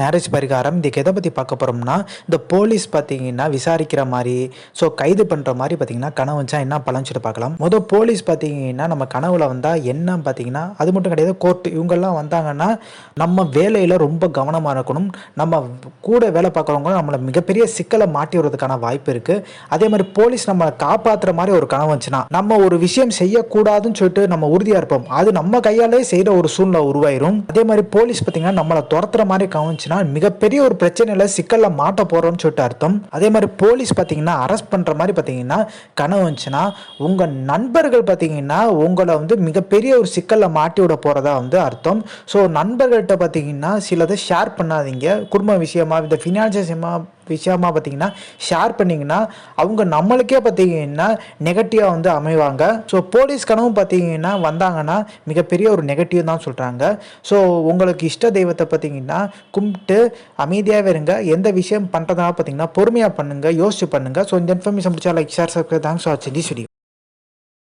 Marriage பரிகாரம் இதுக்கு எதை பற்றி பார்க்க போகிறோம்னா இந்த போலீஸ் பார்த்தீங்கன்னா விசாரிக்கிற மாதிரி ஸோ கைது பண்ணுற மாதிரி பார்த்தீங்கன்னா கனவு வச்சா என்ன பழஞ்சிட்டு பார்க்கலாம். முதல் போலீஸ் பார்த்தீங்கன்னா நம்ம கனவுல வந்தால் என்ன பார்த்தீங்கன்னா அது மட்டும் கிடையாது கோர்ட்டு இவங்கெல்லாம் வந்தாங்கன்னா நம்ம வேலையில் ரொம்ப கவனமாக இருக்கணும். நம்ம கூட வேலை பார்க்குறவங்க நம்மளை மிகப்பெரிய சிக்கலை மாட்டி வர்றதுக்கான வாய்ப்பு இருக்குது அதே மாதிரி போலீஸ் நம்மளை காப்பாற்றுற மாதிரி ஒரு கனவு வந்துச்சுன்னா நம்ம ஒரு விஷயம் செய்யக்கூடாதுன்னு சொல்லிட்டு நம்ம உறுதியாக இருப்போம். அது நம்ம கையாலே செய்கிற ஒரு சூழ்நிலை உருவாயிரும். அதே மாதிரி போலீஸ் பார்த்தீங்கன்னா நம்மளை துரத்துற மாதிரி கவனிச்சு கவனிச்சுன்னா மிகப்பெரிய ஒரு பிரச்சனையில் சிக்கலில் மாட்ட போகிறோம்னு சொல்லிட்டு அர்த்தம். அதே மாதிரி போலீஸ் பார்த்தீங்கன்னா அரெஸ்ட் பண்ணுற மாதிரி பார்த்தீங்கன்னா கனவு வந்துச்சுன்னா உங்கள் நண்பர்கள் பார்த்தீங்கன்னா உங்களை வந்து மிகப்பெரிய ஒரு சிக்கலில் மாட்டி விட போகிறதா வந்து அர்த்தம். ஸோ நண்பர்கள்ட்ட பார்த்தீங்கன்னா சிலதை ஷேர் பண்ணாதீங்க. குடும்ப விஷயமா இந்த ஃபினான்ஷியல் விஷயமா விஷயமா பார்த்தீங்கன்னா ஷேர் பண்ணிங்கன்னா அவங்க நம்மளுக்கே பார்த்தீங்கன்னா நெகட்டிவாக வந்து அமைவாங்க. ஸோ போலீஸ் கனவு பார்த்தீங்கன்னா வந்தாங்கன்னா மிகப்பெரிய ஒரு நெகட்டிவ் தான் சொல்கிறாங்க ஸோ உங்களுக்கு இஷ்ட தெய்வத்தை பார்த்தீங்கன்னா கும்பிட்டு அமைதியாகவே இருங்க. எந்த விஷயம் பண்ணுறதா பார்த்தீங்கன்னா பொறுமையாக பண்ணுங்கள் யோசிச்சு பண்ணுங்கள் ஸோ இந்த இன்ஃபர்மேஷன் பிடிச்சா like share subscribe thanks for வாட்சிங் தி